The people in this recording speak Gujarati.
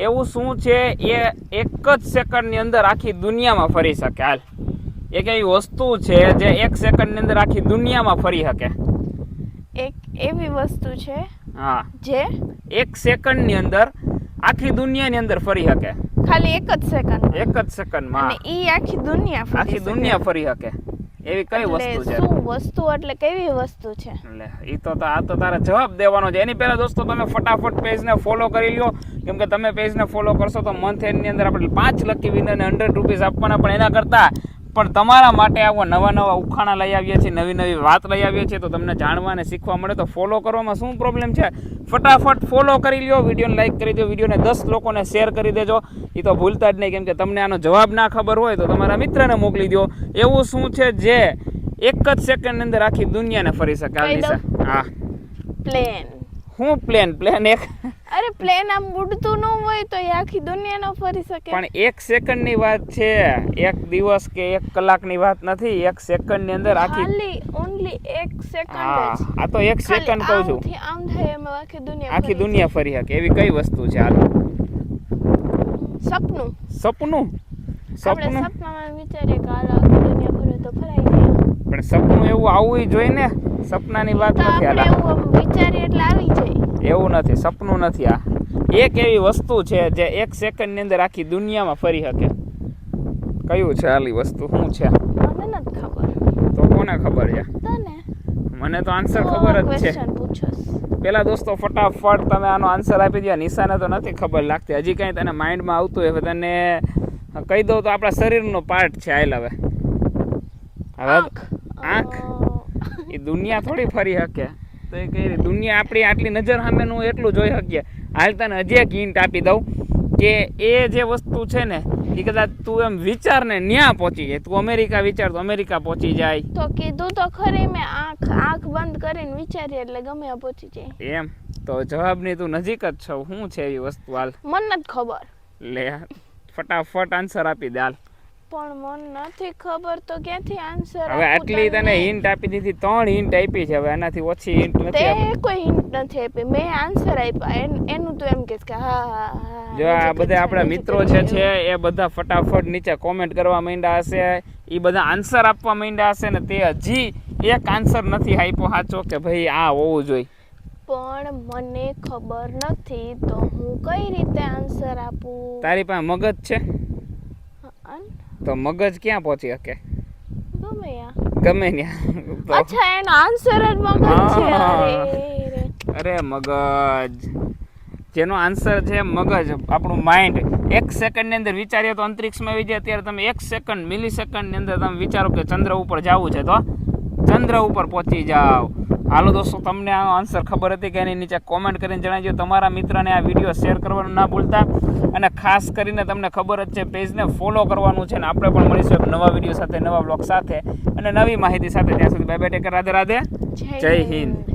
એવું શું છે? એ એક જ સેકન્ડની અંદર આખી દુનિયામાં ફરી શકે. હાલ. એક એવી વસ્તુ છે જે એક સેકન્ડની અંદર આખી દુનિયામાં ફરી શકે. એક એવી વસ્તુ છે હા. જે એક સેકન્ડની અંદર આખી દુનિયાની અંદર ફરી શકે. ખાલી એક જ સેકન્ડ એક જ સેકન્ડમાં અને ઈ આખી દુનિયા આખી દુનિયા ફરી શકે. એવી કઈ વસ્તુ છે? શું વસ્તુ એટલે કેવી વસ્તુ છે? એટલે ઈ તો તા- આ તો તારે જવાબ દેવાનો છે. એની પહેલા દોસ્તો તમે ફટાફટ પેજને ફોલો કરી લ્યો. કેમ કે તમે પેજને ફોલો કરશો તો મંથ એન્ડની અંદર આપણે પાંચ લકી વિનરને હંડ્રેડ રૂપીસ આપવાના પણ એના કરતાં પણ તમારા માટે આવા નવા નવા ઉખાણા લઈ આવીએ છીએ નવી નવી વાત લઈ આવીએ છીએ તો તમને જાણવા અને શીખવા મળે. તો ફોલો કરવામાં શું પ્રોબ્લેમ છે? ફટાફટ ફોલો કરી લ્યો વિડીયોને લાઇક કરી દો વિડીયોને દસ લોકોને શેર કરી દેજો. એ તો ભૂલતા જ નહીં કેમ કે તમને આનો જવાબ ના ખબર હોય તો તમારા મિત્રને મોકલી દો એવું શું છે જે એક જ સેકન્ડની અંદર આખી દુનિયાને ફરી શકે. હા. પ્લેન હું પ્લેન પ્લેન એક. અરે પ્લેન આમ ઉડતું ન હોય તો એ આખી દુનિયા ન ફરી શકે. પણ એક સેકન્ડની વાત છે. એક દિવસ કે એક કલાકની વાત નથી એક સેકન્ડની અંદર આખી ખાલી ઓન્લી એક સેકન્ડ હા આ તો એક સેકન્ડ કહું છું. આમ થાય એમાં આખી દુનિયા આખી દુનિયા ફરી શકે. એવી કઈ વસ્તુ છે? હાલ. સપનું. સપનું? સપનું? સપનામાં વિચારીએ કે હાલ આખી દુનિયા ફરે તો ફરાઈ જાય. પણ સપનું એવું આવવું જોઈએ ને. સપનાની વાત નથી આપણે એવું વિચારીએ એટલે આવી જાય. એવું નથી સપનું નથી આ. એક એવી વસ્તુ છે જે એક સેકન્ડની અંદર આખી દુનિયામાં ફરી શકે. કયું છે હાલી વસ્તુ? શું છે? મને નથી ખબર. તો કોને ખબર છે? તને? મને તો આન્સર ખબર જ છે. પેલા દોસ્તો ફટાફટ તમે આનો આન્સર આપી દો નિશાને તો નથી ખબર લાગતી. હજી કંઈ તને માઇન્ડમાં આવતું હોય તને કહી દઉં તો આપણા શરીરનો પાર્ટ છે આયલ હવે. હવે આંખ? એ દુનિયા થોડી ફરી શકે તો એ કહી દુનિયા આપણી આટલી નજર સામેનું એટલું જોઈ શકીએ હાલ તને હજી એક હિન્ટ આપી દઉં કે એ જે વસ્તુ છે ને એ કદાચ તું એમ વિચાર ને ન્યા પહોંચી જાય. તું અમેરિકા વિચાર તો અમેરિકા પહોંચી જાય. તો કીધું તો ખરી મેં આંખ આંખ બંધ કરીને વિચારીએ એટલે ગમે પહોંચી જાય. એમ? તો જવાબની તું નજીક જ છો. શું છે એવી વસ્તુ હાલ? મને જ ખબર. લે ફટાફટ આન્સર આપી દે હાલ. પણ મને નથી ખબર તો ક્યાંથી આન્સર હવે આટલી તને હિન્ટ આપી દીધી ત્રણ હિન્ટ આપી છે હવે એનાથી ઓછી હિન્ટ નથી તે કોઈ હિન્ટ નથી આપી. મેં આન્સર આપ્યા. એનું તું એમ કહેશ કે હા હા હા જો આ બધા આપણા મિત્રો છે છે એ બધા ફટાફટ નીચે કોમેન્ટ કરવા માંડ્યા હશે. એ બધા આન્સર આપવા માંડ્યા હશે ને તે હજી એક આન્સર નથી આપ્યો સાચો કે ભાઈ આ હોવું જોઈએ. પણ મને ખબર નથી તો હું કઈ રીતે આન્સર આપું? તારી પાસે મગજ છે? તો મગજ ક્યાં પહોંચી શકે? ગમે ત્યાં. અચ્છા એનો આન્સર જ મગજ છે. અરે અરે. મગજ. જેનો આન્સર છે મગજ. આપણું માઇન્ડ એક સેકન્ડની અંદર વિચારીએ તો અંતરિક્ષમાં આવી જાય. ત્યારે તમે એક સેકન્ડ મિલી સેકન્ડની અંદર તમે વિચારો કે ચંદ્ર ઉપર જવું છે તો? ચંદ્ર ઉપર પહોંચી જાઓ. હાલો દોસ્તો તમને આ આન્સર ખબર હતી કે એની નીચે કોમેન્ટ કરીને જણાવજો. તમારા મિત્રને આ વીડિયો શેર કરવાનું ના ભૂલતા અને ખાસ કરીને તમને ખબર જ છે પેજને ફોલો કરવાનું છે અને આપણે પણ મળીશું એક નવા વીડિયો સાથે નવા બ્લોગ સાથે અને નવી માહિતી સાથે. ત્યાં સુધી bye bye take care Radhe Radhe જય હિન્દ.